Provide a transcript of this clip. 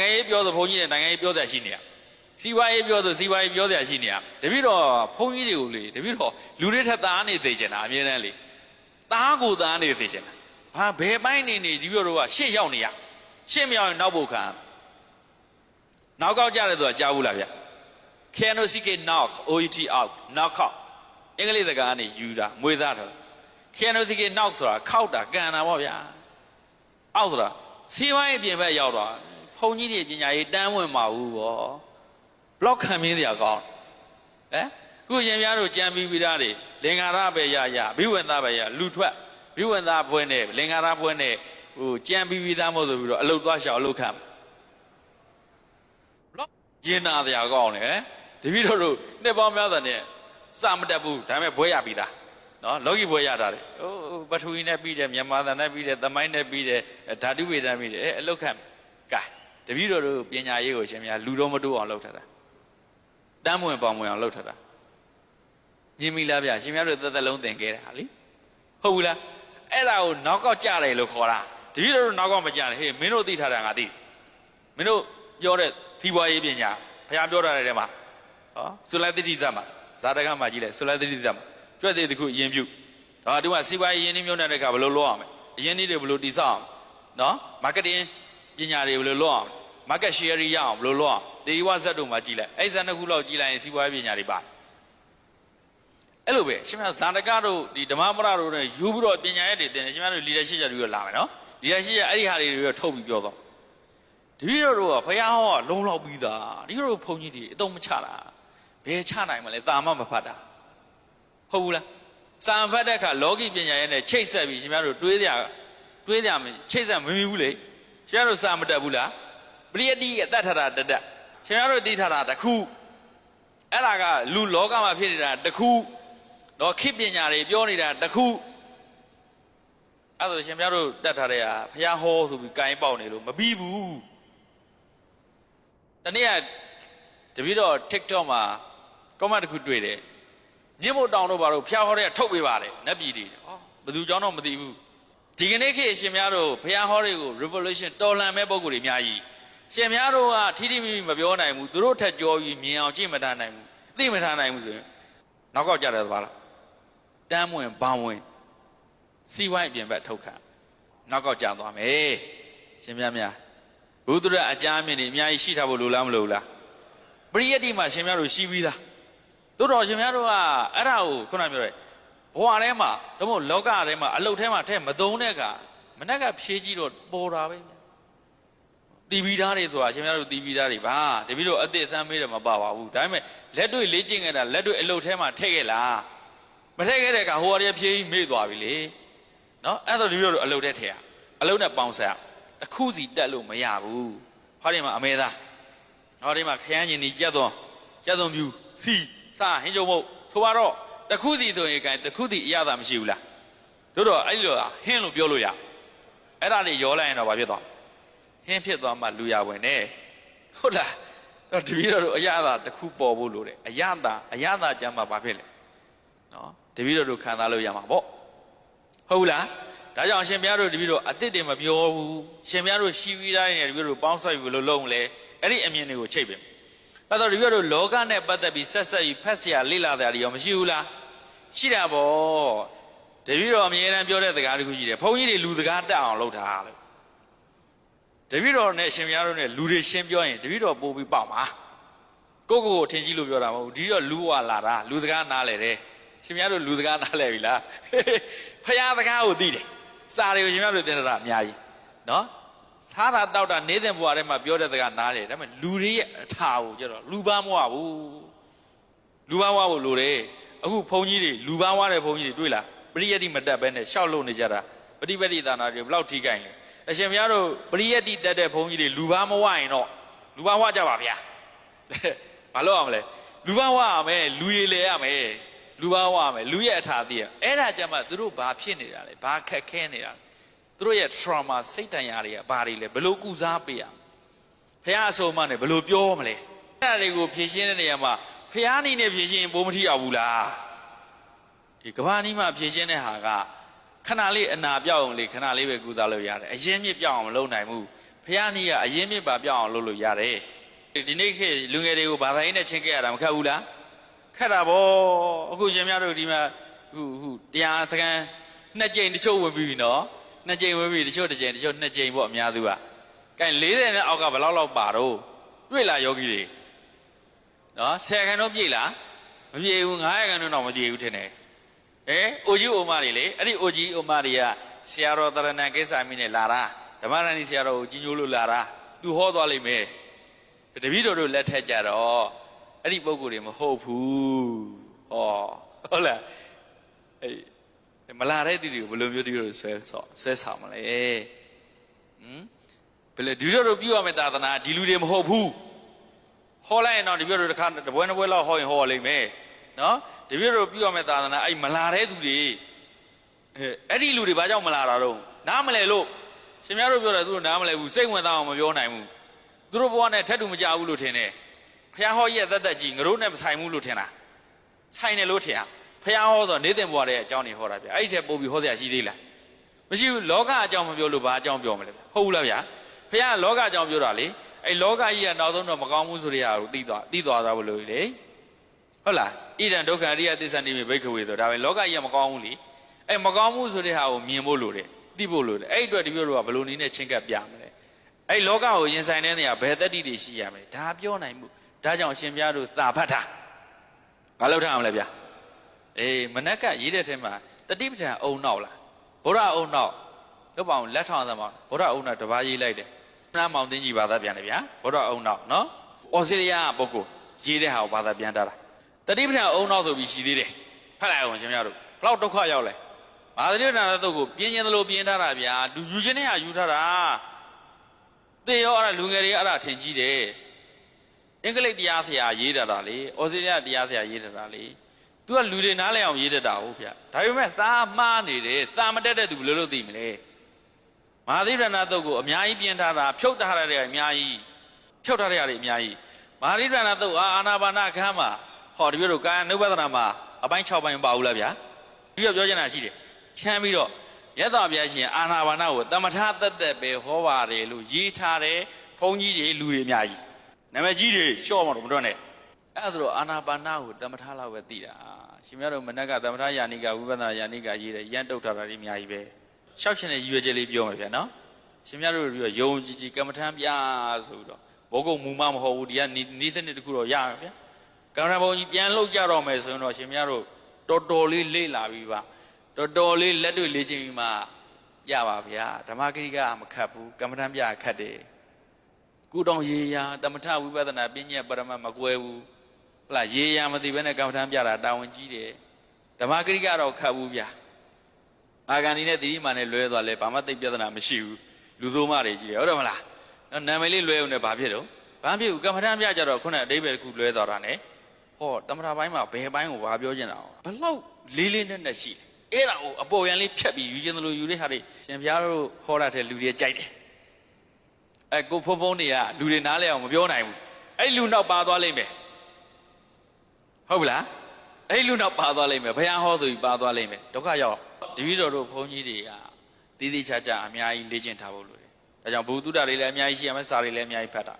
နိုင်ငံရေးပြောဆိုဘုန်းကြီးတွေနိုင်ငံရေးပြောစရာရှိနေရစီးပွားရေးပြောဆိုစီးပွားရေးပြောစရာရှိနေရတပည့်တော်ဘုန်းကြီးတွေကိုလေတပည့်တော်လူတွေထက်သားနေသေးချင်တာအမြဲတမ်းလေသားကိုသားနေသေးချင်တာဘာဘယ်ပိုင်းနေနေဒီပြောတော့ကရှေ့ရောက်နေရရှေ့မရောက်ရင်နောက်ဖို့ခံနောက်ကောက်ကြတယ်ဆိုတာကြားဘူးလားဗျ KNOCK knock OET out knock out အင်္ဂလိပ်စကားကနေယူတာမွေးသားတယ် KNOCK knock ဆိုတာခောက်တာကန်တာပေါ့ဗျာအောက်ဆိုတာစီးပွားရေးပြင်ဘက်ရောက်တော့ဘုံ ကြီးတွေပညာရေးတန်းဝင်မှာဘူးဗော block ခံမင်းတရားကောင်းဟမ်ခုရှင်ပြားတို့ကြံပြီးပြီးသားတွေလင်္ကာရပဲရရဘိဝန္တာပဲရလူထွက်ဘိဝန္တာဘွဲနဲ့လင်္ကာရဘွဲနဲ့ဟိုကြံပြီးပြီးသားမဟုတ်ဆိုပြီးတော့အလုတ်သွားရှောက်အလုတ်ခံ block ရင်နာတရားကောင်းတယ်တပည့်တော်တို့နှစ်ပေါင်းများစွာနဲ့စမတက်ဘူးဒါပေမဲ့ဘွဲရပြီးသားနော်လောကီဘွဲရတာတယ်ဟိုဟိုပထဝီနဲ့ပြီးတယ်မြန်မာသံနဲ့ပြီးတယ်သမိုင်းနဲ့ပြီးတယ်ဓာတုဝေဒနဲ့ပြီးတယ်အဲအလုတ်ခံကဲ တပည့်တော်တို့ပညာရေးကိုရှင်များလူတော်မတိုးအောင်လုပ်ထားတာတမ်းမဝင်ပေါင်မဝင်အောင်လုပ်ထတာမြင်ပြီလားဗျာရှင်များတို့သက်သက်လုံးသင်ခဲ့တာဟာလीဟုတ်ဘူးလားအဲ့ဒါကိုနောက်ကောက်ကြတယ်လို့ခေါ်တာတတိယတို့နောက်ကောက်မကြတယ်ဟေးမင်းတို့သိထားတာငါသိမင်းတို့ပြောတဲ့သီးပွားရေးပညာဘုရားပြောထားတဲ့ထဲမှာဟောသုလိုက်တိတိဇတ်မှာဇာတကမှာကြည့်လိုက်သုလိုက်တိတိဇတ်မှာကြွက်သေးတခုအရင်ပြုဟောဒီမှာစီးပွားရေးရင်းနှီးမြှုပ်နှံတဲ့အခါဘယ်လိုလုပ်အောင်မလဲအရင်နည်းတွေဘယ်လိုတည်ဆောက်အောင်နော်မားကတ်တင်း ပညာတွေဘယ်လိုလုပ်အောင် market share ရအောင်ဘယ်လိုလုပ်အောင်တေဒီဝဇက်တို့မှာကြည့်လိုက်အဲ့ဇက်နှစ်ခုလောက်ကြည့်လိုက်ရင်စီးပွားရေးပညာတွေပါအဲ့လိုပဲရှင်မဇာတကတို့ဒီဓမ္မပရတို့နဲ့ယူပြီးတော့ပညာရဲ့တွေတင်တယ်ရှင်မတို့ leadership ကြပြီးတော့လာမယ်နော် leadership အဲ့ဒီဟာတွေတွေထုတ်ပြီးပြောတော့တပည့်တော်တို့ကဘုရားဟောကလုံလောက်ပြီးသားဒီလိုဘုန်းကြီးတွေအတုံးမချတာဘယ်ချနိုင်မလဲတာမမဖတ်တာဟုတ်ဘူးလားစာဖတ်တဲ့အခါလောကီပညာရဲ့နဲ့ချိတ်ဆက်ပြီးရှင်မတို့တွေးကြတွေးကြမချိတ်ဆက်မမီဘူးလေ ရှင်မတို့စာမတက်ဘူးလားပရိယတိအတတ်ထတာတတက်ရှင်များတို့သိထားတာတစ်ခုအဲ့ဒါကလူလောကမှာဖြစ်နေတာတစ်ခုတော့ခေတ်ပညာတွေပြောနေတာတစ်ခုအဲ့ဒါဆိုရှင်များတို့တတ်ထားတဲ့ဟာဖះဟောဆိုပြီးကိုင်းပေါက်နေလို့မပြီးဘူးတနေ့ကတပည့်တော့ TikTok မှာ comment တစ်ခုတွေ့တယ်ညစ်မို့တောင်တို့ဘာလို့ဖះဟောတဲ့ထုတ်ပေးပါတယ်နတ်ပြည်တွေဟောဘယ်သူကြောင့်တော့မသိဘူး ဒီကနေ့ခေတ်အရှင်များတို့ဖះဟောတွေကို revolution တော်လှန်မဲ့ပုံကိုယ်တွေအများကြီးရှင်များတို့ကထိထိမိမိမပြောနိုင်ဘူးသူတို့ထက်ကြောပြီးမြင်အောင်ကြည့်မထားနိုင်ဘူးသိမထားနိုင်ဘူးဆိုရင်နောက်ကောက်ကြတယ်သဘာလားတမ်းဝင်ဘောင်ဝင်စီဝိုင်းအပြင်ဘက်ထုတ်ခံနောက်ကောက်ကြသွားမယ်ရှင်များများဘုဒ္ဓရအကြမ်းမြင့်နေအများကြီးရှိထားဖို့လိုလားမလိုဘူးလားပရိယတ္တိမှာရှင်များတို့ရှိပြီးသားတို့တော်ရှင်များတို့ကအဲ့ဒါကိုခုနပြောတဲ့ ဘဝထဲမှာတော့မဟုတ်လောကထဲမှာအလုတ်ထဲမှာထဲမသုံးတဲ့ကမနေ့ကဖြေးကြည့်တော့ပေါ်တာပဲတီဗီသားတွေဆိုတာရှင်များတို့တီဗီသားတွေပါတပည့်တို့အသစ်ဆန်းမေးတယ်မပါပါဘူးဒါပေမဲ့လက်တွေ့လေ့ကျင့်ခဲ့တာလက်တွေ့အလုပ်ထဲမှာထည့်ခဲ့လားမထည့်ခဲ့တဲ့ကဟိုအရေဖြေးမေ့သွားပြီလေနော်အဲ့ဒါဆိုတပည့်တို့အလုပ်ထဲထည့်ရအလုပ်နဲ့ပေါင်းဆက်တစ်ခုစီတက်လို့မရဘူးဟောဒီမှာအမဲသားဟောဒီမှာခရမ်းကျင်ဒီကြက်သွန်ကြက်သွန်ပြူစီစာဟင်းကြုံမုတ်ဆိုပါတော့ တစ်ခုစီဆိုရင်ကံတစ်ခုစီအရသာမရှိဘူးလားတို့တော့အဲ့လိုဟင်းလို့ပြောလို့ရအဲ့ဒါတွေရောလိုက်ရင်တော့ဘာဖြစ်သွားဟင်းဖြစ်သွားမှလူရဝင်နေဟုတ်လားတော့တပည့်တော်တို့အရသာတစ်ခုပေါ်ဖို့လိုတယ်အရသာအရသာကျမ်းမှာဘာဖြစ်လဲနော်တပည့်တော်တို့ခံစားလို့ရမှာပေါ့ဟုတ်လားဒါကြောင့်ရှင်ဘုရားတို့တပည့်တော်အတိတ်တွေမပြောဘူးရှင်ဘုရားတို့ရှိပြီးသားတွေတပည့်တို့ပေါင်းဆက်ယူလို့လုံးလဲအဲ့ဒီအမြင်တွေကိုချိန်ပဲဒါဆိုတပည့်တော်လောကနဲ့ပတ်သက်ပြီးဆက်ဆက်ပြီးဖက်ဆရာလေ့လာတာတွေရောမရှိဘူးလား ရှိတာပေါ့တပည့်တော်အမြဲတမ်းပြောတဲ့စကားတစ်ခုရှိတယ်ဘုန်းကြီးတွေလူစကားတက်အောင်လုပ်တာလို့တပည့်တော်နဲ့ရှင်မယားတို့နဲ့လူတွေရှင်းပြောရင်တပည့်တော်ပို့ပြီးပေါ့မှာကိုယ့်ကိုယ်ကိုထင်ကြီးလို့ပြောတာမဟုတ်ဘူးဒီတော့လူဝလာတာလူစကားနားလဲတယ်ရှင်မယားတို့လူစကားနားလဲပြီလားဖယားစကားကိုသိတယ်စာတွေကိုရှင်မယားတို့သင်တာအများကြီးနော်သာတာတောက်တာနေတဲ့ဘဝထဲမှာပြောတဲ့စကားနားတယ်ဒါပေမဲ့လူတွေရဲ့အထာကိုကျတော့လူပန်းမဝဘူးလူပန်းဝဖို့လိုတယ် အခုဘုန်းကြီးတွေလူပန်းဝတဲ့ဘုန်းကြီးတွေတွေ့လားပရိယတ်တိမတက်ဘဲနဲ့ရှောက်လို့နေကြတာပฏิပတိသာနာတွေဘယ်လောက်ထိကြိုင်လဲအရှင်ဘုရားတို့ပရိယတ်တိတက်တဲ့ဘုန်းကြီးတွေလူဘာမဝရင်တော့လူဘာဝကြပါဗျာဘာလို့အောင်မလဲလူဘာဝရမယ်လူရည်လေရမယ်လူဘာဝရမယ်လူရဲ့အထာသိရအဲ့ဒါကြမှာသူတို့ဘာဖြစ်နေတာလဲဘာခက်ခဲနေတာလဲသူတို့ရဲ့ trauma စိတ်တန်ရာတွေကဘာတွေလဲဘယ်လိုကုစားပေးရဘုရားအဆုံးမနဲ့ဘယ်လိုပြောမလဲအဲ့ဒါတွေကိုဖြည့်ရှင်းတဲ့နေရာမှာ ဘုရားနီးနဲ့ဖြည့်ရှင်းရင်ဘိုးမထီအောင်ဘူးလားဒီကဘာနီးမှာဖြည့်ရှင်းတဲ့ဟာကခဏလေးအနာပြောက်အောင်လေခဏလေးပဲကုသလို့ရတယ်အရင်မြစ်ပြောက်အောင်မလုပ်နိုင်ဘူးဖះနီးကအရင်မြစ်ပါပြောင်းအောင်လုပ်လို့ရတယ်ဒီနေ့ခေတ်လူငယ်တွေကိုဘာသာရေးနဲ့ချင်းခဲ့ရတာမခက်ဘူးလားခက်တာဗောအခုရှင်များတို့ဒီမှာဟူဟူတရားသကန်နှစ်ကြိမ်တချို့ဝင်ပြီနော်နှစ်ကြိမ်ဝင်ပြီတချို့တစ်ကြိမ်တချို့နှစ်ကြိမ်ပေါ့အများစုကကဲ40နဲ့အောက်ကဘယ်လောက်လောက်ပါတော့တွေ့လားယောဂီတွေ နော်10ခန်းတော့ပြည့်လားမပြည့်ဘူး9ခန်းတော့မပြည့်ဘူးထင်တယ်အဲအိုကြီးအိုမတွေလေအဲ့ဒီအိုကြီးအိုမတွေကဆရာတော်တရဏံကိစ္စမီနဲ့လာတာဓမ္မရဏီဆရာတော်ကိုကြီးညိုးလို့လာတာသူဟောသွားလိမ့်မယ်တပည့်တော်တို့လက်ထက်ကြတော့အဲ့ဒီပုံကိုယ်တွေမဟုတ်ဘူးဟောဟုတ်လားအဲ့မလာတဲ့သူတွေကိုဘယ်လိုမျိုးတပည့်တော်ဆွဲဆော့ဆွဲဆောင်မလဲဟမ်ဘယ်လိုတပည့်တော်တို့ပြုရမယ့်သာသနာဒီလူတွေမဟုတ်ဘူး ဟောလိုက်ရင်တော့တပည့်တော်တို့တစ်ခါတပွဲနှစ်ပွဲလောက်ဟောရင်ဟောလိမ့်မယ်နော်တပည့်တော်ပြုရမယ့်သာသနာအဲ့မလာတဲ့သူတွေအဲအဲ့ဒီလူတွေဘာကြောင့်မလာတာတော့နားမလဲလို့ရှင်များတို့ပြောတယ်သူတို့နားမလဲဘူးစိတ်ဝင်စားအောင်မပြောနိုင်ဘူးသူတို့ဘဝနဲ့ထက်တူမကြဘူးလို့ထင်တယ်ဖះဟောရဲ့သက်သက်ကြီးငရုနဲ့မဆိုင်ဘူးလို့ထင်တာဆိုင်တယ်လို့ထင်တာဖះဟောဆိုနေသင်ဘဝရဲ့အကြောင်းတွေဟောတာဗျအဲ့ဒီထက်ပိုပြီးဟောစရာရှိသေးလားမရှိဘူးလောကအကြောင်းမပြောလို့ဘာအကြောင်းပြောမလဲဗျဟုတ်ဘူးလားဗျဖះကလောကအကြောင်းပြောတာလေ အဲ့လောကကြီးကနောက်ဆုံးတော့မကောင်းဘူးဆိုတဲ့အရာကိုသိသွားသိသွားတာဘလို့လေဟုတ်လားဣဒံဒုက္ခအရိယသစ္စာနိမိဘိက္ခဝေဆိုဒါပဲလောကကြီးကမကောင်းဘူးလေအဲ့မကောင်းဘူးဆိုတဲ့ဟာကိုမြင်ဖို့လိုတယ်သိဖို့လိုတယ်အဲ့ဒီအတွက်ဒီပြောလို့ကဘလို့နည်းနဲ့ချင်းကပ်ပြမလဲအဲ့လောကကိုရင်ဆိုင်တဲ့နေရာဘယ်တတ္တိတွေရှိရမလဲဒါပြောနိုင်မှုဒါကြောင့်အရှင်ဘုရားတို့သာဖတ်တာဘာလို့ထားမလဲဗျအေးမနက်ကရေးတဲ့ထဲမှာတတိပဋ္ဌာန်အုံနောက်လားဘုရားအုံနောက်လောက်ပါအောင်လက်ထောင်သမားဘုရားအုံနောက်တပါးရေးလိုက်တယ် နားမောင်သိန်းကြီးဘာသာပြန်တယ်ဗျာဘုရားအုံနောက်နော်ဩစတြေးလျပုဂ္ဂိုလ်ရေးတဲ့ဟာကိုဘာသာပြန်တာတတိပဋ္ဌာန်အုံနောက်ဆိုပြီးရှိသေးတယ်ဖတ်လိုက်အောင်ရှင်များတို့ဘလောက်ဒုက္ခရောက်လဲမာသရိနာသုတ်ကိုပြင်းရင်သလိုပြင်းထားတာဗျာလူယူခြင်းနဲ့ဟာယူထားတာသေရောအဲ့ဒါလူငယ်တွေအဲ့ဒါထင်ကြီးတယ်အင်္ဂလိပ်တရားဆရာရေးတာတာလေဩစတြေးလျတရားဆရာရေးတာတာလေသူကလူတွေနားလည်အောင်ရေးတတ်တာဟုတ်ဗျာဒါပေမဲ့သားမှားနေတယ်သားမတက်တဲ့သူဘယ်လိုလုပ်သိမလဲ မဟာသီရဏသုတ်ကိုအများကြီးပြင်းထားတာဖြုတ်ထားရတဲ့အများကြီးဖြုတ်ထားရတဲ့အများကြီးမဟာသီရဏသုတ်အာအာနာပါနခန်းမှာဟောဒီလိုကာယ ानु ပဒနာမှာအပိုင်း6ပိုင်းမပါဘူးလားဗျာဒီကပြောချင်တာရှိတယ်ချမ်းပြီးတော့ရသော်ဘုရားရှင်အာနာပါနကိုတမထသက်သက်ပဲဟောပါတယ်လို့ရေးထားတယ်ဘုန်းကြီးတွေလူတွေအများကြီးနာမည်ကြီးတွေရှော့မှာတော့မတော့နဲ့အဲ့ဒါဆိုတော့အာနာပါနကိုတမထလောက်ပဲသိတာရှင်များတို့မနက်ကတမထယာနိကဝိပဿနာယာနိကရေးတယ်ရန်တုတ်ထားတာတွေအများကြီးပဲ ရှောက်ရှင်တဲ့ရည်ရွယ်ချက်လေးပြောမယ်ဗျာနော်ရှင်များတို့ပြီးတော့ယုံကြည်ကြည်ကမ္မထမ်းပြဆိုပြီးတော့ဘောကုံမူမမဟုတ်ဘူးဒီကနီးတဲ့နှစ်တခုတော့ရမယ်ဗျာကမ္မထမ်းဘုံကြီးပြန်လှုပ်ကြတော့မယ်ဆိုရင်တော့ရှင်များတို့တော်တော်လေးလေ့လာပြီးပါတော်တော်လေးလက်တွေ့လေ့ကျင့်ပြီးမှရပါဗျာဓမ္မဂရိကမခတ်ဘူးကမ္မထမ်းပြခတ်တယ်ကုတောင်ရေရာတမထဝိပဿနာပညာပရမတ်မကွဲဘူးဟုတ်လားရေရာမသိဘဲနဲ့ကမ္မထမ်းပြတာတာဝန်ကြီးတယ်ဓမ္မဂရိကတော့ခတ်ဘူးဗျာ အာဂန္ဒီနဲ့တိရိမာနဲ့လွဲသွားလဲဘာမှသိပြဿနာမရှိဘူးလူသုံးမတွေကြီးတယ်ဟုတ်တယ်မလားနော်နာမည်လေးလွဲအောင်နဲ့ဘာဖြစ်တော့ဘာဖြစ်ဘူးကမ္မထမ်းပြကြတော့ခုနအတိဘယ်တစ်ခုလွဲသွားတာ ਨੇ ဟောတမထပိုင်းမှာဘယ်ပိုင်းကိုဘာပြောချင်တာဘလောက်လေးလေးနက်နက်ရှိလဲအဲ့ဒါကိုအပေါ်ရန်လေးဖြတ်ပြီးယူခြင်းလို့ယူတဲ့ဟာတွေရှင်ပြားတို့ဟောတာတဲ့လူတွေကြိုက်တယ်အဲကိုဖုံဖုံတွေကလူတွေနားလဲအောင်မပြောနိုင်ဘူးအဲ့လူနောက်ပါသွားလိမ့်မယ်ဟုတ်ပြီလားအဲ့လူနောက်ပါသွားလိမ့်မယ်ဘုရားဟောဆိုပြီးပါသွားလိမ့်မယ်ဒုက္ခရောက် တပည့်တော်တို့ဘုန်းကြီးတွေကတည်တည်ချာချာအများကြီးလေ့ကျင့်ထားဖို့လိုတယ်ဒါကြောင့်ဘုသူတ္တတွေလည်းအများကြီးရှိရမယ်စာတွေလည်းအများကြီးဖတ်တာ